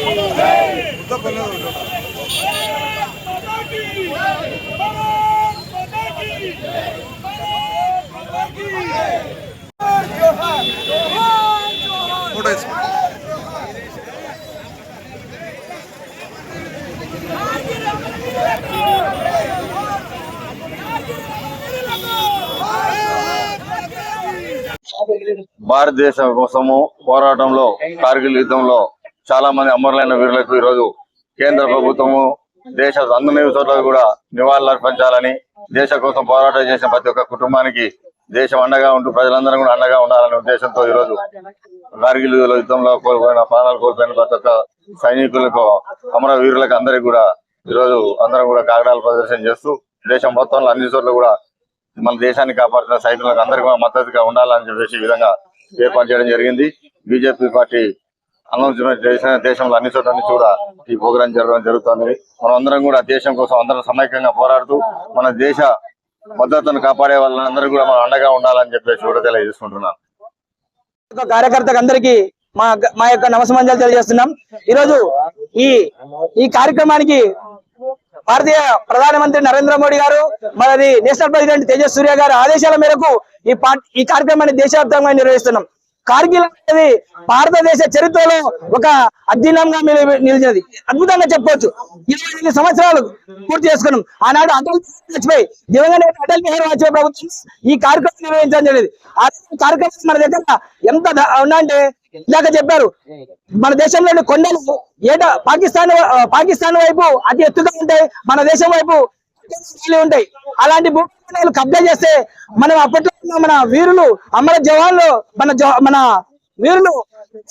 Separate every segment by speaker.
Speaker 1: Photo
Speaker 2: భారతదేశం కోసము పోరాటంలో కార్గిల్ యుద్ధంలో చాలా మంది అమరులైన వీరులకు ఈరోజు కేంద్ర ప్రభుత్వము దేశ అందమైన చోట్ల కూడా నివాళులు అర్పించాలని దేశం కోసం పోరాటం చేసిన ప్రతి ఒక్క కుటుంబానికి దేశం అండగా ఉంటూ ప్రజలందరూ కూడా అండగా ఉండాలనే ఉద్దేశంతో ఈరోజు కార్గిల్ యుద్ధంలో కోల్పోయిన ప్రాణాలు కోల్పోయిన ప్రతి ఒక్క సైనికులకు అమర వీరులకు అందరికి కూడా ఈరోజు అందరం కూడా కాగడాలు ప్రదర్శన చేస్తూ దేశం మొత్తంలో అన్ని చోట్ల కూడా మన దేశాన్ని కాపాడుతున్న సైనికులకు అందరికీ కూడా మద్దతుగా ఉండాలని చెప్పేసి విధంగా ఏర్పాటు చేయడం జరిగింది. బీజేపీ పార్టీ అనౌన్స్మెంట్ చేసిన దేశంలో అన్ని చోట్ల నుంచి కూడా ఈ ప్రోగ్రాం జరగడం జరుగుతుంది. మనం అందరం కూడా దేశం కోసం అందరం సమైక్యంగా పోరాడుతూ మన దేశ భద్రతను కాపాడే వాళ్ళందరూ కూడా మనం అండగా ఉండాలని చెప్పేసి కూడా తెలియజేసుకుంటున్నాను.
Speaker 3: కార్యకర్తకు అందరికి మా మా యొక్క నమస్మంజాలు తెలియజేస్తున్నాం. ఈరోజు ఈ ఈ కార్యక్రమానికి భారతీయ ప్రధానమంత్రి నరేంద్ర మోడీ గారు మరి నేషనల్ ప్రెసిడెంట్ తేజస్ సూర్య గారి ఆదేశాల మేరకు ఈ పార్టీ ఈ కార్యక్రమాన్ని దేశవ్యాప్తంగా నిర్వహిస్తున్నాం. కార్గిల్ అనేది భారతదేశ చరిత్రలో ఒక అధ్యయనంగా నిలిచినది. అద్భుతంగా చెప్పవచ్చు ఇరవై ఎనిమిది సంవత్సరాలు పూర్తి చేసుకున్నాం. ఆనాడు అటల్ వాజ్పేయి దివంగత అటల్ బిహారీ వాజ్పేయి ప్రభుత్వం ఈ కార్యక్రమం నిర్వహించడం జరిగింది. ఆ కార్యక్రమం మన దగ్గర ఎంత ఉందంటే ఇందాక చెప్పారు మన దేశంలోని కొండలు ఏటా పాకిస్తాన్ పాకిస్తాన్ వైపు అతి ఎత్తుగా ఉంటాయి మన దేశం వైపు ఉంటాయి. అలాంటి భూఖండాలు కబ్జా చేస్తే మనం అప్పట్లో ఉన్న మన వీరులు అమర జవాన్లు మన మన వీరులు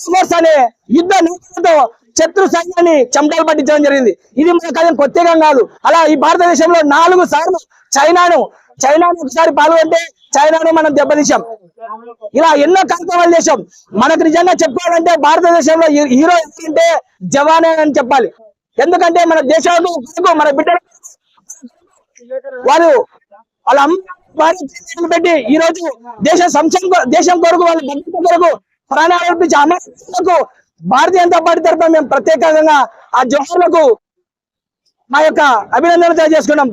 Speaker 3: స్మోర్స్ అనే యుద్ధ నౌకలతో శత్రు సైన్యాన్ని చెమటలు పట్టించడం జరిగింది. ఇది మన కథ ప్రత్యేకం కాదు. అలా ఈ భారతదేశంలో నాలుగు సార్లు చైనాను చైనాను ఒకసారి పాల్గొంటే చైనాను మనం దెబ్బతీసాం ఇలా ఎన్నో కార్యక్రమాలు చేసాం మనకు నిజంగా చెప్పాలంటే భారతదేశంలో హీరో ఏంటంటే జవానే అని చెప్పాలి. ఎందుకంటే మన దేశాలకు మన బిడ్డలకు వారు వాళ్ళ అమ్మ పెట్టి ఈ రోజు దేశ సంక్షేమ దేశం కొరకు వాళ్ళ భద్రత కొరకు ప్రాణాలు అర్పించే అమరులకు భారతీయ జనతా పార్టీ తరఫున మేము ప్రత్యేకంగా ఆ జోహార్లకు మా యొక్క అభినందనలు తెలియజేసుకున్నాం.